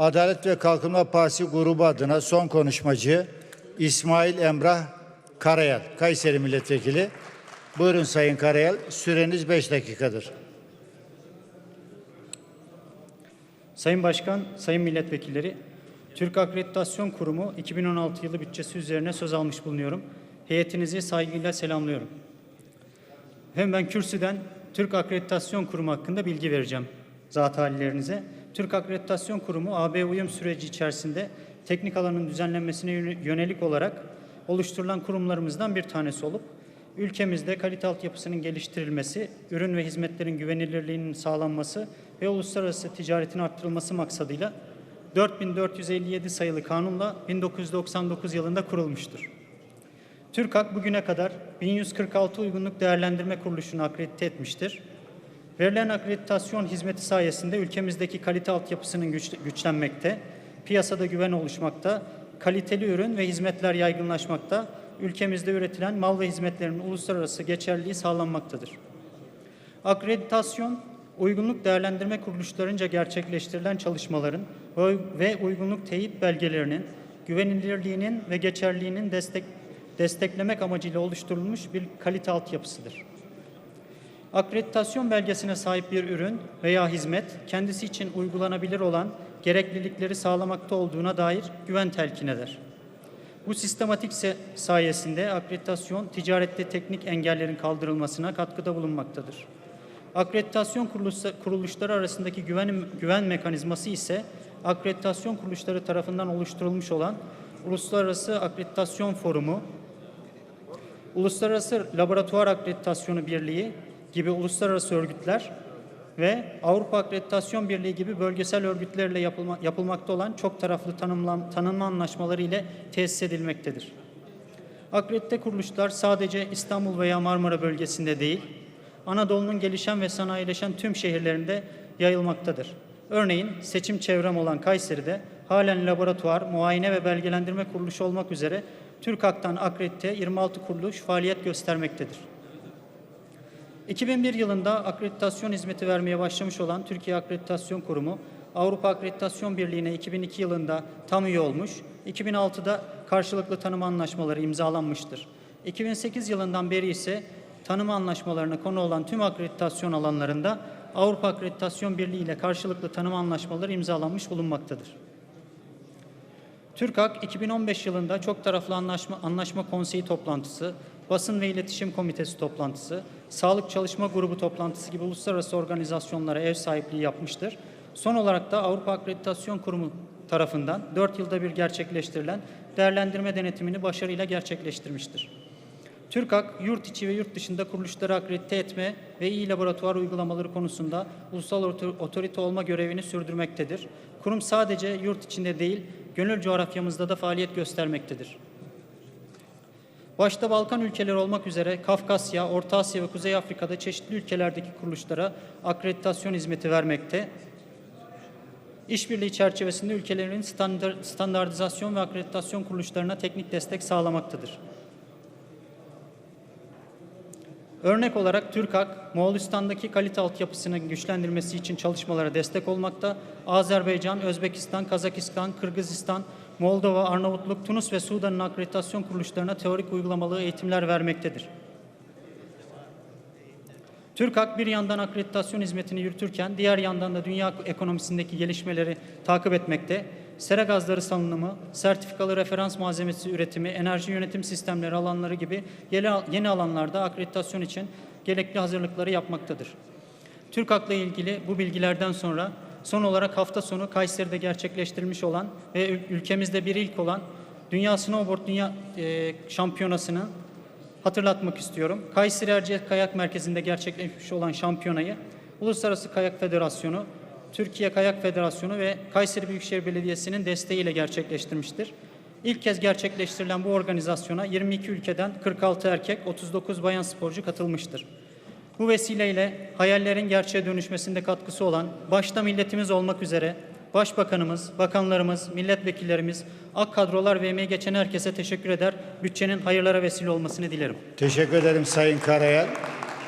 Adalet ve Kalkınma Partisi grubu adına son konuşmacı İsmail Emrah Karayel, Kayseri Milletvekili. Buyurun Sayın Karayel, süreniz 5 dakikadır. Sayın Başkan, Sayın Milletvekilleri, Türk Akreditasyon Kurumu 2016 yılı bütçesi üzerine söz almış bulunuyorum. Heyetinizi saygıyla selamlıyorum. Hem ben kürsüden Türk Akreditasyon Kurumu hakkında bilgi vereceğim zat hallerinize. Türk Akreditasyon Kurumu AB uyum süreci içerisinde teknik alanın düzenlenmesine yönelik olarak oluşturulan kurumlarımızdan bir tanesi olup ülkemizde kalite altyapısının geliştirilmesi, ürün ve hizmetlerin güvenilirliğinin sağlanması ve uluslararası ticaretin arttırılması maksadıyla 4457 sayılı kanunla 1999 yılında kurulmuştur. TÜRKAK bugüne kadar 1146 uygunluk değerlendirme kuruluşunu akredite etmiştir. Verilen akreditasyon hizmeti sayesinde ülkemizdeki kalite altyapısının güç, güçlenmekte, piyasada güven oluşmakta, kaliteli ürün ve hizmetler yaygınlaşmakta, ülkemizde üretilen mal ve hizmetlerin uluslararası geçerliliği sağlanmaktadır. Akreditasyon, uygunluk değerlendirme kuruluşlarınca gerçekleştirilen çalışmaların ve uygunluk teyit belgelerinin güvenilirliğinin ve geçerliliğinin destek, desteklemek amacıyla oluşturulmuş bir kalite altyapısıdır. Akreditasyon belgesine sahip bir ürün veya hizmet kendisi için uygulanabilir olan gereklilikleri sağlamakta olduğuna dair güven telkin eder. Bu sistematik sayesinde akreditasyon ticarette teknik engellerin kaldırılmasına katkıda bulunmaktadır. Akreditasyon kuruluşları arasındaki güven, güven mekanizması ise akreditasyon kuruluşları tarafından oluşturulmuş olan Uluslararası Akreditasyon Forumu, Uluslararası Laboratuvar Akreditasyonu Birliği gibi uluslararası örgütler ve Avrupa Akreditasyon Birliği gibi bölgesel örgütlerle yapılma, yapılmakta olan çok taraflı tanımlan, tanınma anlaşmaları ile tesis edilmektedir. Akredite kuruluşlar sadece İstanbul veya Marmara bölgesinde değil, Anadolu'nun gelişen ve sanayileşen tüm şehirlerinde yayılmaktadır. Örneğin seçim çevrem olan Kayseri'de halen laboratuvar, muayene ve belgelendirme kuruluşu olmak üzere TÜRKAK'tan akredite 26 kuruluş faaliyet göstermektedir. 2001 yılında akreditasyon hizmeti vermeye başlamış olan Türkiye Akreditasyon Kurumu, Avrupa Akreditasyon Birliği'ne 2002 yılında tam üye olmuş, 2006'da karşılıklı tanıma anlaşmaları imzalanmıştır. 2008 yılından beri ise tanıma anlaşmalarına konu olan tüm akreditasyon alanlarında Avrupa Akreditasyon Birliği ile karşılıklı tanıma anlaşmaları imzalanmış bulunmaktadır. TÜRKAK 2015 yılında çok taraflı anlaşma, anlaşma konseyi toplantısı, basın ve iletişim komitesi toplantısı, sağlık çalışma grubu toplantısı gibi uluslararası organizasyonlara ev sahipliği yapmıştır. Son olarak da Avrupa Akreditasyon Kurumu tarafından 4 yılda bir gerçekleştirilen değerlendirme denetimini başarıyla gerçekleştirmiştir. TÜRKAK, yurt içi ve yurt dışında kuruluşları akredite etme ve iyi laboratuvar uygulamaları konusunda ulusal otorite olma görevini sürdürmektedir. Kurum sadece yurt içinde değil, gönül coğrafyamızda da faaliyet göstermektedir. Başta Balkan ülkeleri olmak üzere Kafkasya, Orta Asya ve Kuzey Afrika'da çeşitli ülkelerdeki kuruluşlara akreditasyon hizmeti vermekte. İşbirliği çerçevesinde ülkelerin standartizasyon ve akreditasyon kuruluşlarına teknik destek sağlamaktadır. Örnek olarak TÜRKAK, Moğolistan'daki kalite altyapısının güçlendirmesi için çalışmalara destek olmakta, Azerbaycan, Özbekistan, Kazakistan, Kırgızistan, Moldova, Arnavutluk, Tunus ve Sudan'ın akreditasyon kuruluşlarına teorik uygulamalı eğitimler vermektedir. TÜRKAK bir yandan akreditasyon hizmetini yürütürken diğer yandan da dünya ekonomisindeki gelişmeleri takip etmekte, sera gazları salınımı, sertifikalı referans malzemesi üretimi, enerji yönetim sistemleri alanları gibi yeni alanlarda akreditasyon için gerekli hazırlıkları yapmaktadır. TÜRKAK'la ilgili bu bilgilerden sonra son olarak hafta sonu Kayseri'de gerçekleştirilmiş olan ve ülkemizde bir ilk olan Dünya Snowboard Dünya e, Şampiyonası'nı hatırlatmak istiyorum. Kayseri Erciyes Kayak Merkezi'nde gerçekleşmiş olan şampiyonayı Uluslararası Kayak Federasyonu, Türkiye Kayak Federasyonu ve Kayseri Büyükşehir Belediyesi'nin desteğiyle gerçekleştirmiştir. İlk kez gerçekleştirilen bu organizasyona 22 ülkeden 46 erkek, 39 bayan sporcu katılmıştır. Bu vesileyle hayallerin gerçeğe dönüşmesinde katkısı olan başta milletimiz olmak üzere Başbakanımız, bakanlarımız, milletvekillerimiz, ak kadrolar ve emeği geçen herkese teşekkür eder. Bütçenin hayırlara vesile olmasını dilerim. Teşekkür ederim Sayın Karayel.